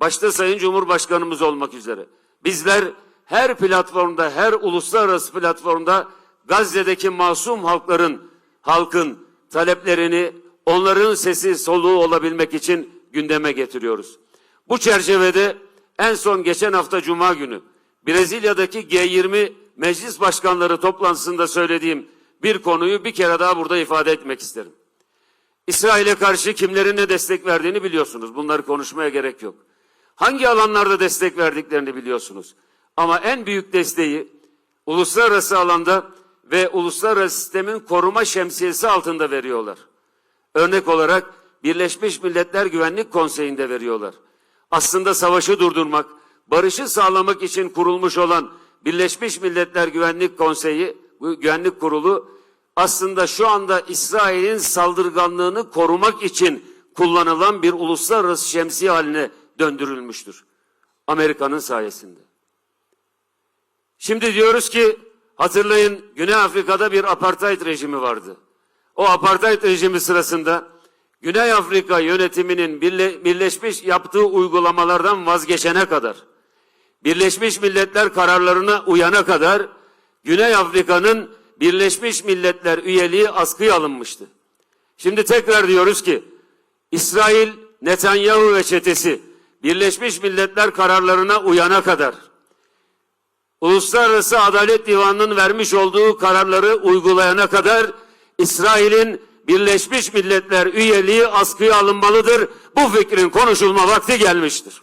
başta Sayın Cumhurbaşkanımız olmak üzere bizler her platformda, her uluslararası platformda Gazze'deki masum halkların, halkın taleplerini, onların sesi soluğu olabilmek için gündeme getiriyoruz. Bu çerçevede en son geçen hafta Cuma günü Brezilya'daki G20 meclis başkanları toplantısında söylediğim bir konuyu bir kere daha burada ifade etmek isterim. İsrail'e karşı kimlerin ne destek verdiğini biliyorsunuz. Bunları konuşmaya gerek yok. Hangi alanlarda destek verdiklerini biliyorsunuz. Ama en büyük desteği uluslararası alanda ve uluslararası sistemin koruma şemsiyesi altında veriyorlar. Örnek olarak Birleşmiş Milletler Güvenlik Konseyi'nde veriyorlar. Aslında savaşı durdurmak, barışı sağlamak için kurulmuş olan Birleşmiş Milletler Güvenlik Konseyi, Güvenlik Kurulu aslında şu anda İsrail'in saldırganlığını korumak için kullanılan bir uluslararası şemsiye haline döndürülmüştür. Amerika'nın sayesinde. Şimdi diyoruz ki hatırlayın Güney Afrika'da bir apartheid rejimi vardı. O apartheid rejimi sırasında Güney Afrika yönetiminin birle, birleşmiş yaptığı uygulamalardan vazgeçene kadar, Birleşmiş Milletler kararlarına uyana kadar Güney Afrika'nın Birleşmiş Milletler üyeliği askıya alınmıştı. Şimdi tekrar diyoruz ki İsrail, Netanyahu ve çetesi Birleşmiş Milletler kararlarına uyana kadar Uluslararası Adalet Divanı'nın vermiş olduğu kararları uygulayana kadar İsrail'in Birleşmiş Milletler üyeliği askıya alınmalıdır. Bu fikrin konuşulma vakti gelmiştir.